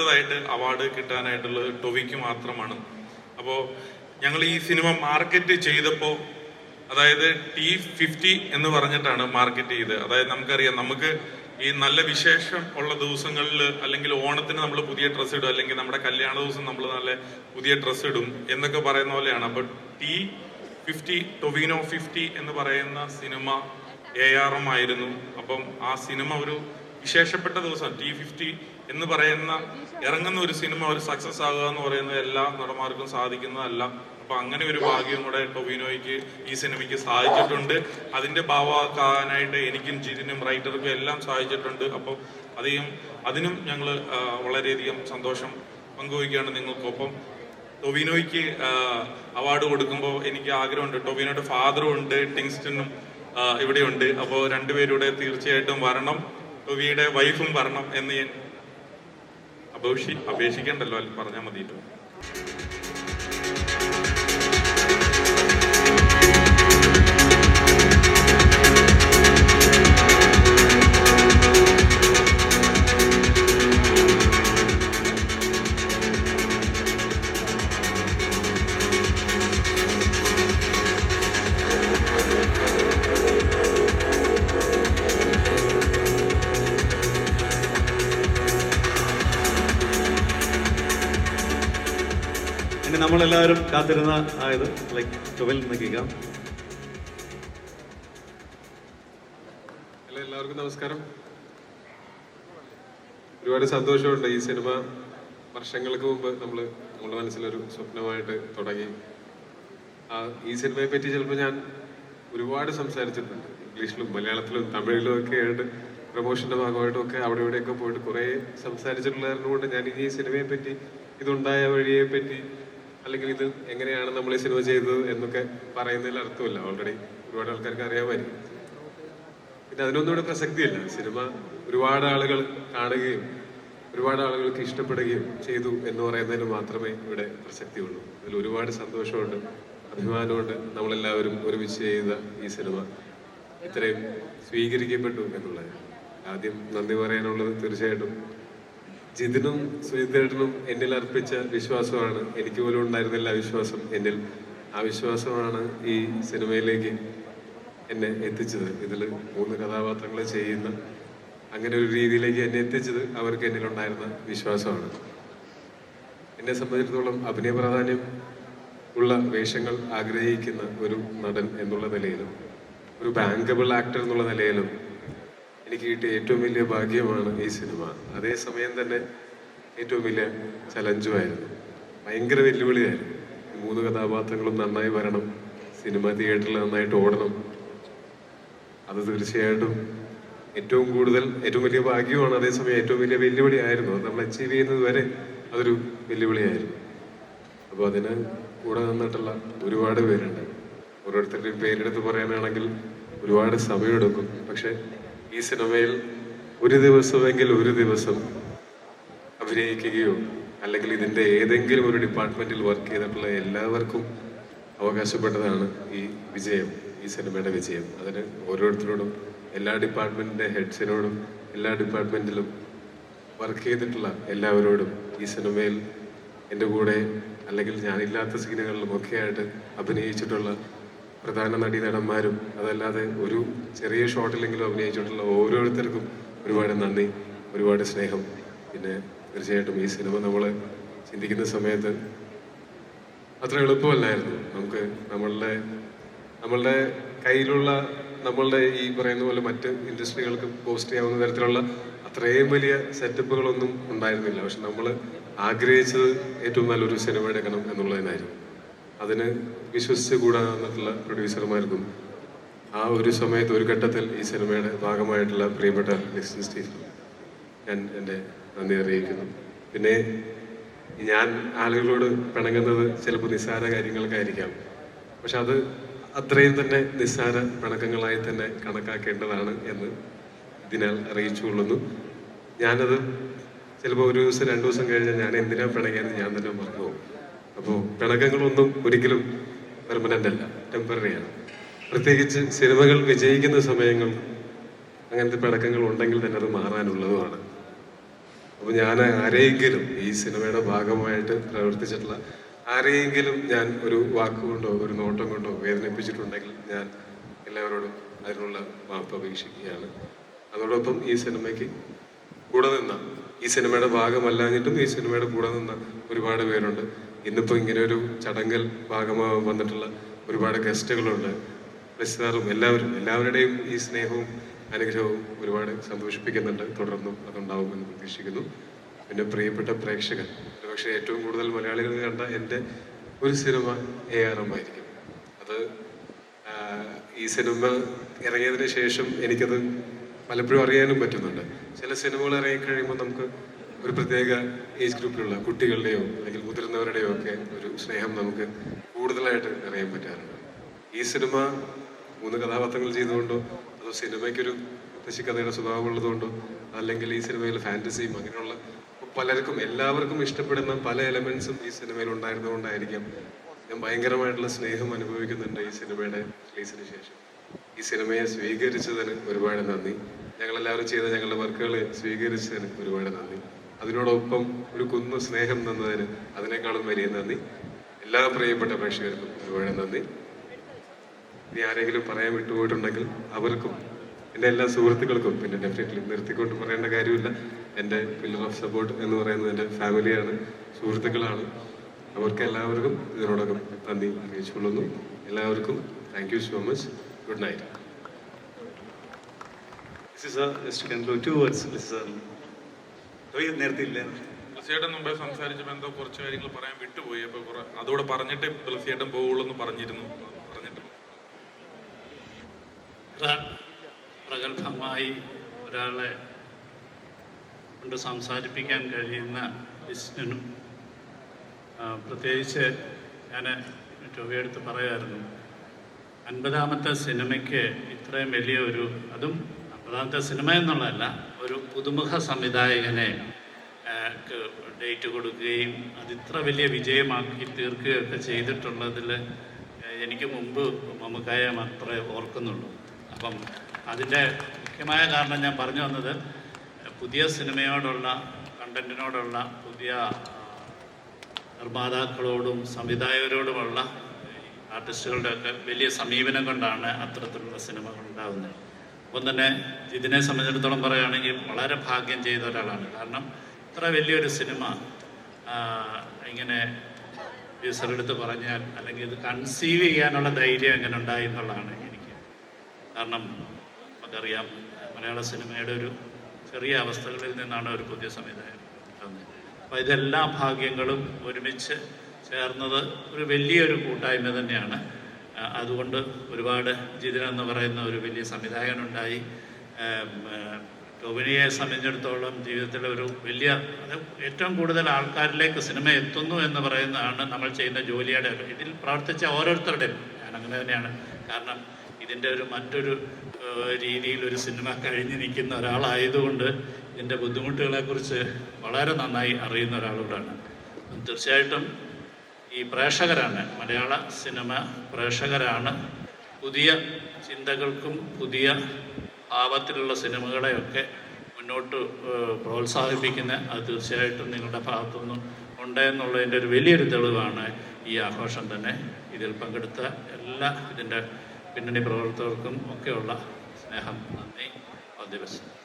അടുത്തതായിട്ട് അവാർഡ് കിട്ടാനായിട്ടുള്ള ടൊവിക്ക് മാത്രമാണ്. അപ്പോൾ ഞങ്ങൾ ഈ സിനിമ മാർക്കറ്റ് ചെയ്തപ്പോൾ അതായത് ടി ഫിഫ്റ്റി എന്ന് പറഞ്ഞിട്ടാണ് മാർക്കറ്റ് ചെയ്ത് അതായത് നമുക്കറിയാം നമുക്ക് ഈ നല്ല വിശേഷം ഉള്ള ദിവസങ്ങളിൽ അല്ലെങ്കിൽ ഓണത്തിന് നമ്മൾ പുതിയ ഡ്രസ്സ് ഇടും അല്ലെങ്കിൽ നമ്മുടെ കല്യാണ ദിവസം നമ്മൾ നല്ല പുതിയ ഡ്രസ്സ് ഇടും എന്നൊക്കെ പറയുന്ന പോലെയാണ്. അപ്പോൾ ടി ഫിഫ്റ്റി ടൊവിനോ ഫിഫ്റ്റി എന്ന് പറയുന്ന സിനിമ എ ആർ എം ആയിരുന്നു. അപ്പം ആ സിനിമ ഒരു വിശേഷപ്പെട്ട ദിവസം ടി ഫിഫ്റ്റി എന്ന് പറയുന്ന ഇറങ്ങുന്ന ഒരു സിനിമ ഒരു സക്സസ് ആകുക എന്ന് പറയുന്നത് എല്ലാ നടന്മാർക്കും സാധിക്കുന്നതല്ല. അപ്പൊ അങ്ങനെ ഒരു ഭാഗ്യം കൂടെ ടൊവിനോയ്ക്ക് ഈ സിനിമയ്ക്ക് സാധിച്ചിട്ടുണ്ട്. അതിന്റെ ഭാവമാക്കാനായിട്ട് എനിക്കും ജിതിനും റൈറ്റർക്കും എല്ലാം സാധിച്ചിട്ടുണ്ട്. അപ്പോൾ അധികം അതിനും ഞങ്ങൾ വളരെയധികം സന്തോഷം പങ്കുവയ്ക്കുകയാണ് നിങ്ങൾക്കൊപ്പം. ടൊവിനോയ്ക്ക് അവാർഡ് കൊടുക്കുമ്പോൾ എനിക്ക് ആഗ്രഹമുണ്ട്. ടൊവിനോയുടെ ഫാദറും ഉണ്ട് ടിങ്സ്റ്റനും ഇവിടെയുണ്ട്. അപ്പോൾ രണ്ടുപേരും ഇവിടെ തീർച്ചയായിട്ടും വരണം. ടൊവിയുടെ വൈഫും വരണം എന്ന് ഞാൻ അപേക്ഷി അപേക്ഷിക്കണ്ടല്ലോ അല്ല പറഞ്ഞാൽ മതിയല്ലോ നമ്മളെല്ലാവരും കാത്തിരുന്ന ആയത് ലൈക്ക് ട്വൽ കേൾക്കാം ഹലോ എല്ലാവർക്കും നമസ്കാരം. ഒരുപാട് സന്തോഷമുണ്ട് ഈ സിനിമ വർഷങ്ങൾക്ക് മുമ്പ് നമ്മൾ നമ്മുടെ മനസ്സിലൊരു സ്വപ്നമായിട്ട് തുടങ്ങി. ആ ഈ സിനിമയെ പറ്റി ചിലപ്പോൾ ഞാൻ ഒരുപാട് സംസാരിച്ചിട്ടുണ്ട്. ഇംഗ്ലീഷിലും മലയാളത്തിലും തമിഴിലും ഒക്കെ ആയിട്ട് പ്രൊമോഷന്റെ ഭാഗമായിട്ടും ഒക്കെ അവിടെ ഇവിടെയൊക്കെ പോയിട്ട് കുറേ സംസാരിച്ചിട്ടുള്ളതുകൊണ്ട് ഞാൻ ഇനി ഈ സിനിമയെ പറ്റി ഇതുണ്ടായ വഴിയെ പറ്റി അല്ലെങ്കിൽ ഇത് എങ്ങനെയാണ് നമ്മൾ ഈ സിനിമ ചെയ്തത് എന്നൊക്കെ പറയുന്നതിൽ അർത്ഥമില്ല. ഓൾറെഡി ഒരുപാട് ആൾക്കാർക്ക് അറിയാമായിരിക്കും. പിന്നെ അതിനൊന്നും ഇവിടെ പ്രസക്തിയില്ല. സിനിമ ഒരുപാട് ആളുകൾ കാണുകയും ഒരുപാട് ആളുകൾക്ക് ഇഷ്ടപ്പെടുകയും ചെയ്തു എന്ന് പറയുന്നതിന് മാത്രമേ ഇവിടെ പ്രസക്തിയുള്ളൂ. അതിൽ ഒരുപാട് സന്തോഷമുണ്ട് അഭിമാനമുണ്ട് നമ്മളെല്ലാവരും ഒരുമിച്ച് ചെയ്ത ഈ സിനിമ. ഇത്രയും സ്വീകരിക്കപ്പെട്ടു എന്നുള്ളത് ആദ്യം നന്ദി പറയാനുള്ളത് തീർച്ചയായിട്ടും. ജിതിനും സുജിത്തേട്ടനും എന്നിൽ അർപ്പിച്ച വിശ്വാസമാണ്. എനിക്ക് പോലും ഉണ്ടായിരുന്നില്ല വിശ്വാസം. എന്നിൽ ആ വിശ്വാസമാണ് ഈ സിനിമയിലേക്ക് എന്നെ എത്തിച്ചത്. ഇതിൽ മൂന്ന് കഥാപാത്രങ്ങൾ ചെയ്യുന്ന അങ്ങനെ ഒരു രീതിയിലേക്ക് എന്നെ എത്തിച്ചത് അവർക്ക് എന്നിലുണ്ടായിരുന്ന വിശ്വാസമാണ്. എന്നെ സംബന്ധിച്ചിടത്തോളം അഭിനയ പ്രാധാന്യം ഉള്ള വേഷങ്ങൾ ആഗ്രഹിക്കുന്ന ഒരു നടൻ എന്നുള്ള നിലയിലും ഒരു ബാങ്കബിൾ ആക്ടർ എന്നുള്ള നിലയിലും എനിക്ക് കിട്ടിയ ഏറ്റവും വലിയ ഭാഗ്യമാണ് ഈ സിനിമ. അതേസമയം തന്നെ ഏറ്റവും വലിയ ചലഞ്ചുമായിരുന്നു. ഭയങ്കര വെല്ലുവിളിയായിരുന്നു. മൂന്ന് കഥാപാത്രങ്ങളും നന്നായി വരണം. സിനിമ തിയേറ്ററിൽ നന്നായിട്ട് ഓടണം. അത് തീർച്ചയായിട്ടും ഏറ്റവും കൂടുതൽ ഏറ്റവും വലിയ ഭാഗ്യമാണ് അതേസമയം ഏറ്റവും വലിയ വെല്ലുവിളിയായിരുന്നു. അത് നമ്മൾ അച്ചീവ് ചെയ്യുന്നത് വരെ അതൊരു വെല്ലുവിളിയായിരുന്നു. അപ്പോൾ അതിന് കൂടെ നിന്നിട്ടുള്ള ഒരുപാട് പേരുണ്ട്. ഓരോരുത്തരുടെയും പേരെടുത്ത് പറയാനാണെങ്കിൽ ഒരുപാട് സമയമെടുക്കും. പക്ഷെ ഈ സിനിമയിൽ ഒരു ദിവസമെങ്കിൽ ഒരു ദിവസം അഭിനയിക്കുകയോ അല്ലെങ്കിൽ ഇതിന്റെ ഏതെങ്കിലും ഒരു ഡിപ്പാർട്ട്മെന്റിൽ വർക്ക് ചെയ്തിട്ടുള്ള എല്ലാവർക്കും അവകാശപ്പെട്ടതാണ് ഈ വിജയം ഈ സിനിമയുടെ വിജയം. അതിന് ഓരോരുത്തരോടും എല്ലാ ഡിപ്പാർട്ട്മെന്റിന്റെ ഹെഡ്സിനോടും എല്ലാ ഡിപ്പാർട്ട്മെന്റിലും വർക്ക് ചെയ്തിട്ടുള്ള എല്ലാവരോടും ഈ സിനിമയിൽ എന്റെ കൂടെ അല്ലെങ്കിൽ ഞാനില്ലാത്ത സീനുകളിലും ഒക്കെ ആയിട്ട് അഭിനയിച്ചിട്ടുള്ള പ്രധാന നടീനടന്മാരും അതല്ലാതെ ഒരു ചെറിയ ഷോട്ടിലെങ്കിലും അഭിനയിച്ചിട്ടുള്ള ഓരോരുത്തർക്കും ഒരുപാട് നന്ദി ഒരുപാട് സ്നേഹം. പിന്നെ തീർച്ചയായിട്ടും ഈ സിനിമ നമ്മൾ ചിന്തിക്കുന്ന സമയത്ത് അത്ര എളുപ്പമല്ലായിരുന്നു. നമുക്ക് നമ്മളുടെ നമ്മളുടെ കയ്യിലുള്ള നമ്മളുടെ ഈ പറയുന്ന പോലെ മറ്റ് ഇൻഡസ്ട്രികൾക്ക് പോസ്റ്റ് ചെയ്യാവുന്ന തരത്തിലുള്ള അത്രയും വലിയ സെറ്റപ്പുകളൊന്നും ഉണ്ടായിരുന്നില്ല. പക്ഷെ നമ്മൾ ആഗ്രഹിച്ചത് ഏറ്റവും നല്ലൊരു സിനിമ എടുക്കണം എന്നുള്ളതിനായിരുന്നു. അതിന് വിശ്വസിച്ച് കൂടാന്നിട്ടുള്ള പ്രൊഡ്യൂസർമാർക്കും ആ ഒരു സമയത്ത് ഒരു ഘട്ടത്തിൽ ഈ സിനിമയുടെ ഭാഗമായിട്ടുള്ള പ്രിയപ്പെട്ട ലിസ്റ്റൻ സ്റ്റീവ് ഞാൻ എന്റെ നന്ദി അറിയിക്കുന്നു. പിന്നെ ഞാൻ ആളുകളോട് പിണങ്ങുന്നത് ചിലപ്പോൾ നിസ്സാര കാര്യങ്ങൾക്കായിരിക്കാം. പക്ഷെ അത് അത്രയും തന്നെ നിസ്സാര പിണക്കങ്ങളായി തന്നെ കണക്കാക്കേണ്ടതാണ് എന്ന് ഇതിനാൽ അറിയിച്ചുകൊള്ളുന്നു. ഞാനത് ചിലപ്പോൾ ഒരു ദിവസം രണ്ടു ദിവസം കഴിഞ്ഞാൽ ഞാൻ എന്തിനാ പിണങ്ങിയെന്ന് ഞാൻ തന്നെ മറന്നു അപ്പോൾ പിണക്കങ്ങളൊന്നും ഒരിക്കലും പെർമനന്റ് അല്ല ടെമ്പററിയാണ്. പ്രത്യേകിച്ച് സിനിമകൾ വിജയിക്കുന്ന സമയങ്ങൾ അങ്ങനത്തെ പിണക്കങ്ങൾ ഉണ്ടെങ്കിൽ തന്നെ അത് മാറാനുള്ളതുമാണ്. അപ്പോൾ ഞാൻ ആരെയെങ്കിലും ഈ സിനിമയുടെ ഭാഗമായിട്ട് പ്രവർത്തിച്ചിട്ടുള്ള ആരെയെങ്കിലും ഞാൻ ഒരു വാക്കുകൊണ്ടോ ഒരു നോട്ടം കൊണ്ടോ വേദനിപ്പിച്ചിട്ടുണ്ടെങ്കിൽ ഞാൻ എല്ലാവരോടും അതിനുള്ള മാപ്പ് അപേക്ഷിക്കുകയാണ്. അതോടൊപ്പം ഈ സിനിമയ്ക്ക് കൂടെ നിന്ന ഈ സിനിമയുടെ ഭാഗമല്ലാഞ്ഞിട്ടും ഈ സിനിമയുടെ കൂടെ നിന്ന ഒരുപാട് പേരുണ്ട്. ഇന്നിപ്പോൾ ഇങ്ങനെ ഒരു ചടങ്ങിൽ ഭാഗമാകാൻ വന്നിട്ടുള്ള ഒരുപാട് ഗസ്റ്റുകളുണ്ട്. പ്രസിദ്ധാറും എല്ലാവരും എല്ലാവരുടെയും ഈ സ്നേഹവും അനുഗ്രഹവും ഒരുപാട് സന്തോഷിപ്പിക്കുന്നുണ്ട് തുടർന്നും അതുണ്ടാവുമെന്ന് പ്രതീക്ഷിക്കുന്നു. പിന്നെ പ്രിയപ്പെട്ട പ്രേക്ഷകർ പക്ഷെ ഏറ്റവും കൂടുതൽ മലയാളികൾ കണ്ട എന്റെ ഒരു സിനിമ എ ആർ എം ആയിരിക്കും. അത് ഈ സിനിമ ഇറങ്ങിയതിന് ശേഷം എനിക്കത് പലപ്പോഴും അറിയാനും പറ്റുന്നുണ്ട്. ചില സിനിമകൾ ഇറങ്ങിക്കഴിയുമ്പോൾ നമുക്ക് ഒരു പ്രത്യേക ഏജ് ഗ്രൂപ്പിലുള്ള കുട്ടികളുടെയോ അല്ലെങ്കിൽ മുതിർന്നവരുടെയോ ഒക്കെ ഒരു സ്നേഹം നമുക്ക് കൂടുതലായിട്ട് അറിയാൻ പറ്റാറുണ്ട്. ഈ സിനിമ മൂന്ന് കഥാപാത്രങ്ങൾ ചെയ്തുകൊണ്ടോ അതോ സിനിമയ്ക്കൊരു മുത്തശ്ശി കഥയുടെ സ്വഭാവമുള്ളതുകൊണ്ടോ അല്ലെങ്കിൽ ഈ സിനിമയിൽ ഫാന്റസിയും അങ്ങനെയുള്ള പലർക്കും എല്ലാവർക്കും ഇഷ്ടപ്പെടുന്ന പല എലമെന്റ്സും ഈ സിനിമയിൽ ഉണ്ടായിരുന്നതുകൊണ്ടായിരിക്കാം ഞാൻ ഭയങ്കരമായിട്ടുള്ള സ്നേഹം അനുഭവിക്കുന്നുണ്ട് ഈ സിനിമയുടെ റിലീസിന് ശേഷം. ഈ സിനിമയെ സ്വീകരിച്ചതിന് ഒരുപാട് നന്ദി. ഞങ്ങളെല്ലാവരും ചെയ്ത ഞങ്ങളുടെ വർക്കുകളെ സ്വീകരിച്ചതിന് ഒരുപാട് നന്ദി. അതിനോടൊപ്പം ഒരു കുന്നു സ്നേഹം തന്നതിന് അതിനേക്കാളും വലിയ നന്ദി. എല്ലാ പ്രിയപ്പെട്ട പ്രേക്ഷകർക്കും ഒരുപാട് നന്ദി. ഇനി ആരെങ്കിലും പറയാൻ വിട്ടുപോയിട്ടുണ്ടെങ്കിൽ അവർക്കും എന്റെ എല്ലാ സുഹൃത്തുക്കൾക്കും പിന്നെ ഡെഫിനറ്റ്ലി നിർത്തിക്കൊണ്ട് പറയേണ്ട കാര്യമില്ല. എന്റെ പില്ലർ ഓഫ് സപ്പോർട്ട് എന്ന് പറയുന്നത് എന്റെ ഫാമിലിയാണ് സുഹൃത്തുക്കളാണ്. അവർക്ക് എല്ലാവർക്കും ഇതിനോടൊപ്പം നന്ദി അറിയിച്ചുകൊള്ളുന്നു. എല്ലാവർക്കും thank you so much good night This is a, just to conclude, two words, this is a, നേരത്തെ ഇല്ല മുമ്പേ സംസാരിച്ചപ്പോൾ എന്തോ കുറച്ച് കാര്യങ്ങൾ പറയാൻ വിട്ടുപോയി. അപ്പോൾ കുറെ അതോടെ പറഞ്ഞിട്ടേ തുളസിയേട്ടൻ പോവുള്ളൂ എന്ന് പറഞ്ഞിരുന്നു. പറഞ്ഞിട്ട്. പ്രഗത്ഭമായി ഒരാളെ കൊണ്ട് സംസാരിപ്പിക്കാൻ കഴിയുന്ന വിഷ്ണനും പ്രത്യേകിച്ച് ഞാൻ ടോവിയെടുത്ത് പറയുമായിരുന്നു അൻപതാമത്തെ സിനിമയ്ക്ക് ഇത്രയും വലിയ ഒരു അതും അൻപതാമത്തെ സിനിമ എന്നുള്ളതല്ല പുതുമുഖ സംവിധായകനെ ഡേറ്റ് കൊടുക്കുകയും അതിത്ര വലിയ വിജയമാക്കി തീർക്കുകയൊക്കെ ചെയ്തിട്ടുള്ളതിൽ എനിക്ക് മുമ്പ് മമ്മക്കായ മാത്രമേ ഓർക്കുന്നുള്ളൂ. അപ്പം അതിന്റെ മുഖ്യമായ കാരണം ഞാൻ പറഞ്ഞു വന്നത് പുതിയ സിനിമയോടുള്ള കണ്ടന്റിനോടുള്ള പുതിയ നിർമ്മാതാക്കളോടും സംവിധായകരോടുമുള്ള ആർട്ടിസ്റ്റുകളുടെയൊക്കെ വലിയ സമീപനം കൊണ്ടാണ് അത്തരത്തിലുള്ള സിനിമകൾ ഉണ്ടാകുന്നത് അപ്പം തന്നെ ഇതിനെ സംബന്ധിച്ചിടത്തോളം പറയുകയാണെങ്കിൽ വളരെ ഭാഗ്യം ചെയ്ത ഒരാളാണ്. കാരണം ഇത്ര വലിയൊരു സിനിമ ഇങ്ങനെ എടുത്ത് പറഞ്ഞാൽ അല്ലെങ്കിൽ ഇത് കൺസീവ് ചെയ്യാനുള്ള ധൈര്യം എങ്ങനെ ഉണ്ടായി എന്നുള്ളതാണ് എനിക്ക്. കാരണം നമുക്കറിയാം മലയാള സിനിമയുടെ ഒരു ചെറിയ അവസ്ഥകളിൽ നിന്നാണ് ഒരു പുതിയ സംവിധായകൻ അപ്പം ഇതെല്ലാ ഭാഗ്യങ്ങളും ഒരുമിച്ച് ചേർന്നത് ഒരു വലിയൊരു കൂട്ടായ്മ തന്നെയാണ്. അതുകൊണ്ട് ഒരുപാട് ജിതിൻ എന്ന് പറയുന്ന ഒരു വലിയ സംവിധായകനുണ്ടായി. ടോബിനിയെ സംബന്ധിച്ചിടത്തോളം ജീവിതത്തിലെ ഒരു വലിയ ഏറ്റവും കൂടുതൽ ആൾക്കാരിലേക്ക് സിനിമ എത്തുന്നു എന്ന് പറയുന്നതാണ് നമ്മൾ ചെയ്യുന്ന ജോലിയുടെ ഇതിൽ പ്രവർത്തിച്ച ഓരോരുത്തരുടെയും. ഞാൻ അങ്ങനെ തന്നെയാണ്. കാരണം ഇതിന്റെ ഒരു മറ്റൊരു രീതിയിൽ ഒരു സിനിമ കഴിഞ്ഞ് നിൽക്കുന്ന ഒരാളായതുകൊണ്ട് ഇതിന്റെ ബുദ്ധിമുട്ടുകളെക്കുറിച്ച് വളരെ നന്നായി അറിയുന്ന ഒരാളോടാണ്. തീർച്ചയായിട്ടും ഈ പ്രേക്ഷകരാണ്. മലയാള സിനിമ പ്രേക്ഷകരാണ്. പുതിയ ചിന്തകൾക്കും പുതിയ ഭാവത്തിലുള്ള സിനിമകളെയൊക്കെ മുന്നോട്ട് പ്രോത്സാഹിപ്പിക്കുന്ന അത് തീർച്ചയായിട്ടും നിങ്ങളുടെ ഭാഗത്തുനിന്നും ഉണ്ട് എന്നുള്ളതിന്റെ ഒരു വലിയൊരു തെളിവാണ് ഈ ആഘോഷം തന്നെ. ഇതിൽ പങ്കെടുത്ത എല്ലാ ഇതിന്റെ പിന്നണി പ്രവർത്തകർക്കും ഒക്കെയുള്ള സ്നേഹം. നന്ദി. All the best